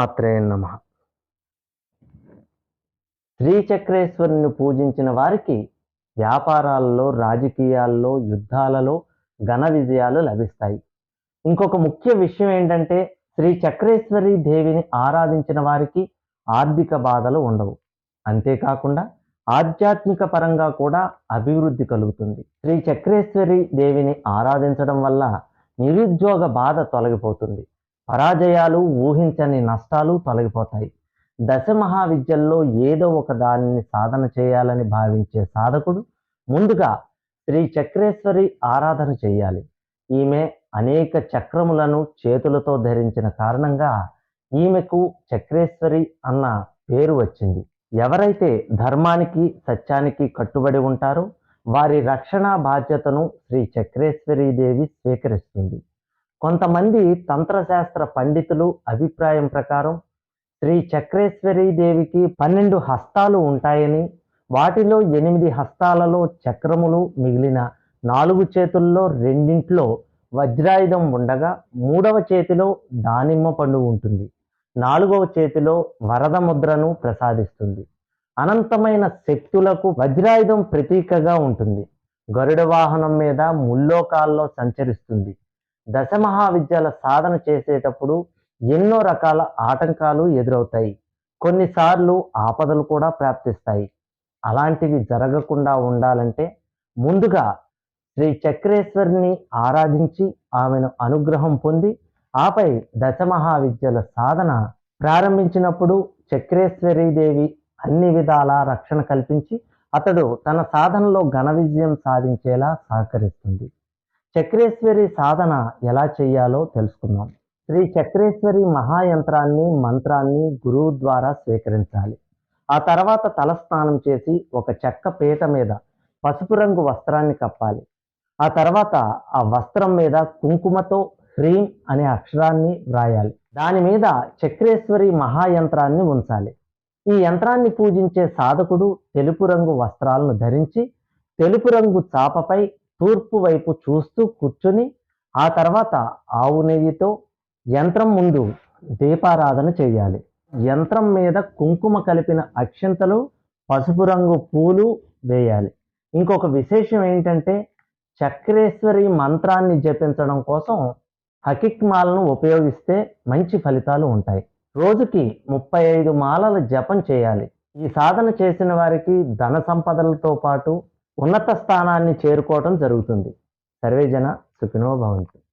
మాత్రే నమ. శ్రీచక్రేశ్వరుని పూజించిన వారికి వ్యాపారాల్లో రాజకీయాల్లో యుద్ధాలలో ఘన విజయాలు లభిస్తాయి. ఇంకొక ముఖ్య విషయం ఏంటంటే శ్రీ చక్రేశ్వరి దేవిని ఆరాధించిన వారికి ఆర్థిక బాధలు ఉండవు. అంతేకాకుండా ఆధ్యాత్మిక పరంగా కూడా అభివృద్ధి కలుగుతుంది. శ్రీ చక్రేశ్వరి దేవిని ఆరాధించడం వల్ల నిరుద్యోగ బాధ తొలగిపోతుంది. పరాజయాలు ఊహించని నష్టాలు తొలగిపోతాయి. దశ మహావిద్యల్లో ఏదో ఒక దానిని సాధన చేయాలని భావించే సాధకుడు ముందుగా శ్రీ చక్రేశ్వరి ఆరాధన చేయాలి. ఈమె అనేక చక్రములను చేతులతో ధరించిన కారణంగా ఈమెకు చక్రేశ్వరి అన్న పేరు వచ్చింది. ఎవరైతే ధర్మానికి సత్యానికి కట్టుబడి ఉంటారో వారి రక్షణ బాధ్యతను శ్రీ చక్రేశ్వరి దేవి స్వీకరిస్తుంది. కొంతమంది తంత్రశాస్త్ర పండితులు అభిప్రాయం ప్రకారం శ్రీ చక్రేశ్వరి దేవికి పన్నెండు హస్తాలు ఉంటాయని వాటిలో ఎనిమిది హస్తాలలో చక్రములు మిగిలిన నాలుగు చేతుల్లో రెండింట్లో వజ్రాయుధం ఉండగా మూడవ చేతిలో దానిమ్మ పండు ఉంటుంది నాలుగవ చేతిలో వరద ముద్రను ప్రసాదిస్తుంది. అనంతమైన శక్తులకు వజ్రాయుధం ప్రతీకగా ఉంటుంది. గరుడ వాహనం మీద ముల్లోకాల్లో సంచరిస్తుంది. దశ మహావిద్యాల సాధన చేసేటప్పుడు ఎన్నో రకాల ఆటంకాలు ఎదురవుతాయి. కొన్నిసార్లు ఆపదలు కూడా ప్రాప్తిస్తాయి. అలాంటివి జరగకుండా ఉండాలంటే ముందుగా శ్రీ చక్రేశ్వరిని ఆరాధించి ఆమెను అనుగ్రహం పొంది ఆపై దశ మహావిద్యల సాధన ప్రారంభించినప్పుడు చక్రేశ్వరి దేవి అన్ని విధాల రక్షణ కల్పించి అతడు తన సాధనలో ఘన విజయం సాధించేలా సహకరిస్తుంది. చక్రేశ్వరి సాధన ఎలా చేయాలో తెలుసుకుందాం. శ్రీ చక్రేశ్వరి మహాయంత్రాన్ని మంత్రాన్ని గురువు ద్వారా స్వీకరించాలి. ఆ తర్వాత తలస్నానం చేసి ఒక చెక్క పీట మీద పసుపు రంగు వస్త్రాన్ని కప్పాలి. ఆ తర్వాత ఆ వస్త్రం మీద కుంకుమతో హ్రీం అనే అక్షరాన్ని వ్రాయాలి. దాని మీద చక్రేశ్వరి మహాయంత్రాన్ని ఉంచాలి. ఈ యంత్రాన్ని పూజించే సాధకుడు తెలుపు రంగు వస్త్రాలను ధరించి తెలుపు రంగు చాపపై తూర్పు వైపు చూస్తూ కూర్చుని ఆ తర్వాత ఆవు నెయ్యితో యంత్రం ముందు దీపారాధన చేయాలి. యంత్రం మీద కుంకుమ కలిపిన అక్షంతలు పసుపు రంగు పూలు వేయాలి. ఇంకొక విశేషం ఏంటంటే చక్రేశ్వరి మంత్రాన్ని జపించడం కోసం హకిక్ మాలను ఉపయోగిస్తే మంచి ఫలితాలు ఉంటాయి. రోజుకి ముప్పై ఐదు మాలల జపం చేయాలి. ఈ సాధన చేసిన వారికి ధన సంపదలతో పాటు ఉన్నత స్థానాన్ని చేరుకోవటం జరుగుతుంది. సర్వేజన సుఖినో భవంతు.